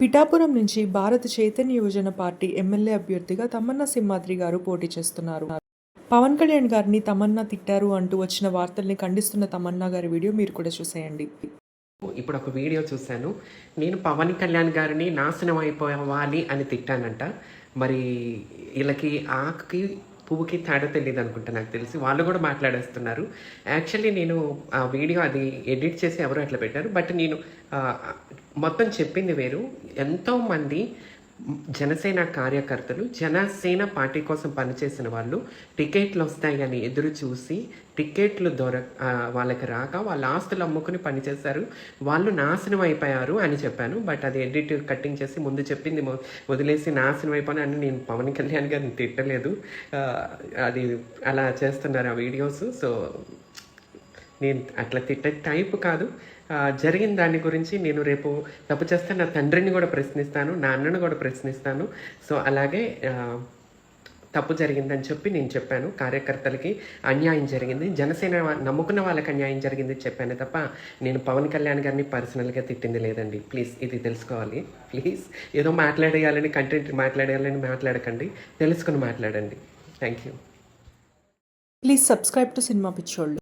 పిఠాపురం నుంచి భారత చైతన్య యువజన పార్టీ ఎమ్మెల్యే అభ్యర్థిగా తమన్నా సింహాద్రి గారు పోటీ చేస్తున్నారు. పవన్ కళ్యాణ్ గారిని తమన్నా తిట్టారు అంటూ వచ్చిన వార్తల్ని ఖండిస్తున్న తమన్నా గారి వీడియో మీరు కూడా చూసేయండి. ఇప్పుడు ఒక వీడియో చూశాను. నేను పవన్ కళ్యాణ్ గారిని నాశనం అయిపోవాలి అని తిట్టానంట. మరి వీళ్ళకి ఆకి పువ్వుకి తేడా తెలియదు అనుకుంటా నాకు తెలిసి. వాళ్ళు కూడా మాట్లాడేస్తున్నారు. యాక్చువల్లీ నేను ఆ వీడియో అది ఎడిట్ చేసి ఎవరు అట్లా పెట్టారు. బట్ నేను మొత్తం చెప్పింది వేరు. ఎంతోమంది జనసేన కార్యకర్తలు జనసేన పార్టీ కోసం పనిచేసిన వాళ్ళు టికెట్లు వస్తాయని ఎదురు చూసి టికెట్లు దొర వాళ్ళకి రాక వాళ్ళ ఆస్తులు అమ్ముకుని పనిచేశారు. వాళ్ళు నాశనం అయిపోయారు అని చెప్పాను. బట్ అది ఎడిట్ కట్టింగ్ చేసి ముందు చెప్పింది వదిలేసి నాశనం అయిపోయాను అని నేను పవన్ కళ్యాణ్ గారిని తిట్టలేదు. అది అలా చేస్తున్నారు ఆ వీడియోస్. సో నేను అట్లా తిట్టే టైప్ కాదు. జరిగిన దాని గురించి నేను రేపు తప్పు చేస్తే నా తండ్రిని కూడా ప్రశ్నిస్తాను నా అన్నను కూడా ప్రశ్నిస్తాను. సో అలాగే తప్పు జరిగిందని చెప్పి నేను చెప్పాను. కార్యకర్తలకి అన్యాయం జరిగింది. జనసేన నమ్ముకున్న వాళ్ళకి అన్యాయం జరిగింది చెప్పాను తప్ప నేను పవన్ కళ్యాణ్ గారిని పర్సనల్గా తిట్టింది లేదండి. ప్లీజ్ ఇది తెలుసుకోవాలి. ప్లీజ్ ఏదో మాట్లాడేయాలని కంటెంట్ మాట్లాడేయాలని మాట్లాడకండి. తెలుసుకుని మాట్లాడండి. Thank you please subscribe to cinema Pichollu.